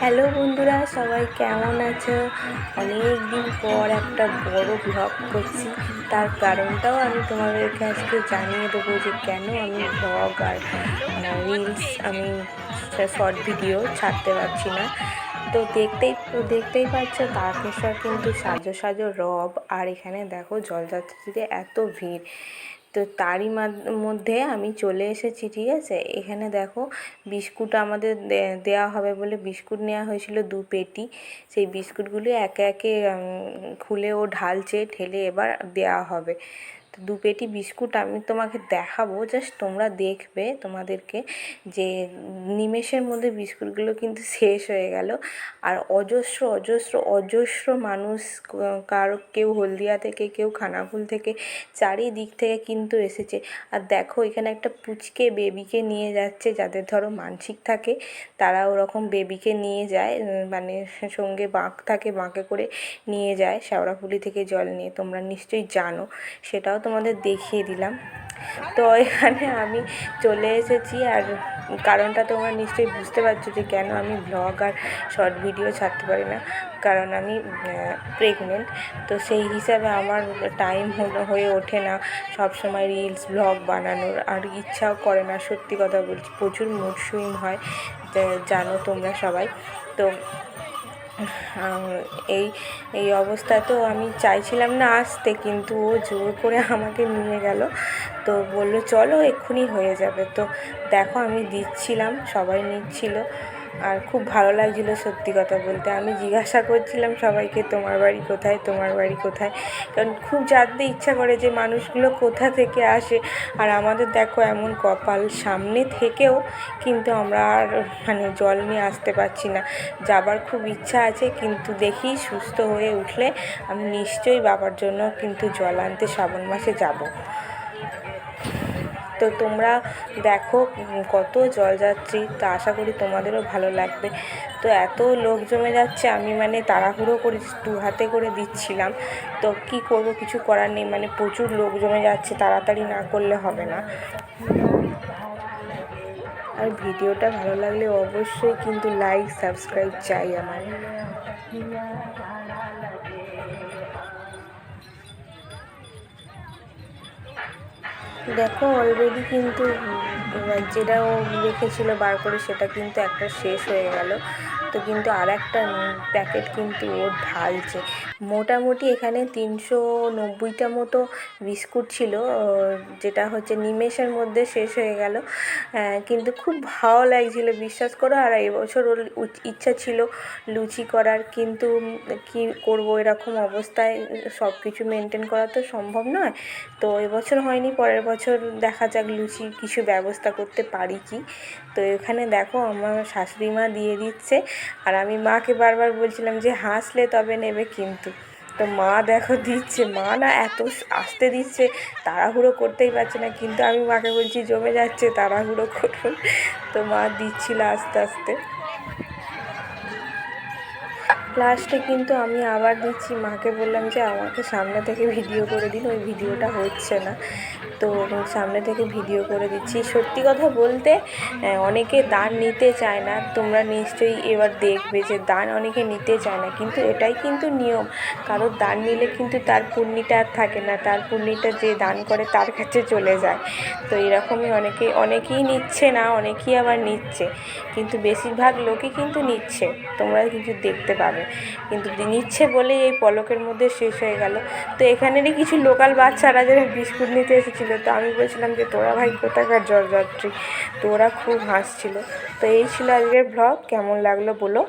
Hello বন্ধুরা, সবাই কেমন আছো? অনেক দিন পর একটা বড় ব্লগ করছি। তার কারণটাও আমি তোমাদেরকে আজকে জানিয়ে দেবো যে কেন আমি ব্লগ আর রিলস আমি শর্ট ভিডিও ছাড়তে পারছি না। তো দেখতেই দেখতেই পাচ্ছ, তারকেশ্বর কিন্তু সাজো সাজো রব। আর এখানে দেখো জলযাত্রীদের এত ভিড়। তো তারই মধ্যে আমি চলে এসেছি, ঠিক আছে? এখানে দেখো বিস্কুট আমাদের দেয়া হবে বলে বিস্কুট নেওয়া হয়েছিল দু পেটি। সেই বিস্কুটগুলি একে একে খুলে ও ঢালছে, ঢেলে এবার দেয়া হবে। দু পেটি বিস্কুট আমি তোমাকে দেখাবো জাস্ট তোমরা দেখবে তোমাদেরকে যে নিমেষের মধ্যে বিস্কুটগুলো কিন্তু শেষ হয়ে গেল। আর অজস্র অজস্র অজস্র মানুষ কারও কেউ হলদিয়া থেকে, কেউ খানাকুল থেকে, চারিদিক থেকে কিন্তু এসেছে। আর দেখো এখানে একটা পুচকে বেবিকে নিয়ে যাচ্ছে, যাদের ধরো মানসিক থাকে, তারা ওরকম বেবিকে নিয়ে যায় মানে সঙ্গে বাঁক থাকে, বাঁকে করে নিয়ে যায়, শ্যাওড়াফুলি থেকে জল নিয়ে, তোমরা নিশ্চয়ই জানো। সেটাও তোমাদের দেখিয়ে দিলাম। তো এখানে আমি চলে এসেছি আর কারণটা তোমরা নিশ্চয়ই বুঝতে পারছ যে কেন আমি ব্লগ আর শর্ট ভিডিও ছাড়তে পারি না। কারণ আমি প্রেগনেন্ট তো সেই হিসাবে আমার টাইম হয়ে ওঠে না সব সময় রিলস ব্লগ বানানোর। আর ইচ্ছাও করে না, সত্যি কথা বলছি, প্রচুর মুড হয় জানো তোমরা সবাই। তো এই এই অবস্থাতেও আমি চাইছিলাম না আসতে, কিন্তু ও জোর করে আমাকে নিয়ে গেল। তো বলল, চলো, এক্ষুনি হয়ে যাবে। তো দেখো, আমি দিচ্ছিলাম, সবাই নিচ্ছিল। আর খুব ভালো লাগছিল সত্যি কথা বলতে। আমি জিজ্ঞাসা করছিলাম সবাইকে, তোমার বাড়ি কোথায়? তোমার বাড়ি কোথায়? কারণ খুব জানতে ইচ্ছা করে যে মানুষগুলো কোথা থেকে আসে। আর আমাদের দেখো এমন কপাল সামনে থেকেও কিন্তু আমরা আর মানে জল নিয়ে আসতে পারছি না। যাবার খুব ইচ্ছা আছে, কিন্তু দেখি সুস্থ হয়ে উঠলে আমি নিশ্চয়ই বাবার জন্য কিন্তু জল আনতে শ্রাবণ মাসে যাব। তো তোমরা দেখো কত জলযাত্রী তো আশা করি তোমাদেরও ভালো লাগবে। তো এত লোক জমে যাচ্ছে, আমি মানে তাড়াহুড়ো করে দু হাতে করে দিচ্ছিলাম। তো কি করব, কিছু করার নেই মানে প্রচুর লোক জমে যাচ্ছে, তাড়াতাড়ি না করলে হবে না। আর ভিডিওটা ভালো লাগলে অবশ্যই কিন্তু লাইক, সাবস্ক্রাইব চাই আমার। দেখো অলরেডি কিন্তু যেটা ও রেখেছিলো বার করে সেটা কিন্তু একটা শেষ হয়ে গেল। তো কিন্তু আর একটা প্যাকেট কিন্তু ও ঢালছে। মোটামুটি এখানে তিনশো নব্বইটা মতো বিস্কুট ছিল যেটা হচ্ছে নিমেষের মধ্যে শেষ হয়ে গেল। কিন্তু খুব ভালো লাগছিল, বিশ্বাস করো, আর এবছর ওর ইচ্ছা ছিল লুচি করার, কিন্তু কি করব এরকম অবস্থায় সব কিছু মেনটেন করা তো সম্ভব নয়। তো এবছর হয়নি, পরের বছর দেখা যাক লুচি কিছু ব্যবস্থা করতে পারি কি। তো এখানে দেখো, আমার শাশুড়ি মা দিয়ে দিচ্ছে। আর আমি মাকে বারবার বলছিলাম যে হাসলে তবে নেবে কিন্তু। তো মা দেখো দিচ্ছে, মা না এত আসতে দিচ্ছে, তাড়াহুড়ো করতেই পারছে না। কিন্তু আমি মাকে বলছি, জমে যাচ্ছে, তাড়াহুড়ো করুন। তো মা দিচ্ছিল আস্তে আস্তে। লাস্টে কিন্তু আমি আবার দিচ্ছি। মাকে বললাম যে আমাকে সামনে থেকে ভিডিও করে দিন, ওই ভিডিওটা হচ্ছে না। তো সামনে থেকে ভিডিও করে দিচ্ছি। সত্যি কথা বলতে অনেকে দান নিতে চায় না। তোমরা নিশ্চয়ই এবার দেখবে যে দান অনেকে নিতে চায় না। কিন্তু এটাই কিন্তু নিয়ম। কারোর দান নিলে কিন্তু তার পুণ্যিটা আর থাকে না। তার পুণ্যিটা যে দান করে তার কাছে চলে যায়। তো এরকমই অনেকে, অনেকেই নিচ্ছে না, অনেকেই আবার নিচ্ছে। কিন্তু বেশিরভাগ লোকই কিন্তু নিচ্ছে। তোমরা কিন্তু দেখতে পাবে। কিন্তু নিচ্ছে বলেই এই পলকের মধ্যে শেষ হয়ে গেল। তো এখানেরই কিছু লোকাল বাচ্চারা যারা বিস্কুট নিতে এসেছিল তো আমি বলছিলাম যে, তোরা ভাই কোথাকার জলযাত্রী? তো ওরা খুব হাসছিল। তো এই ছিল আজকের ব্লগ কেমন লাগল বলো?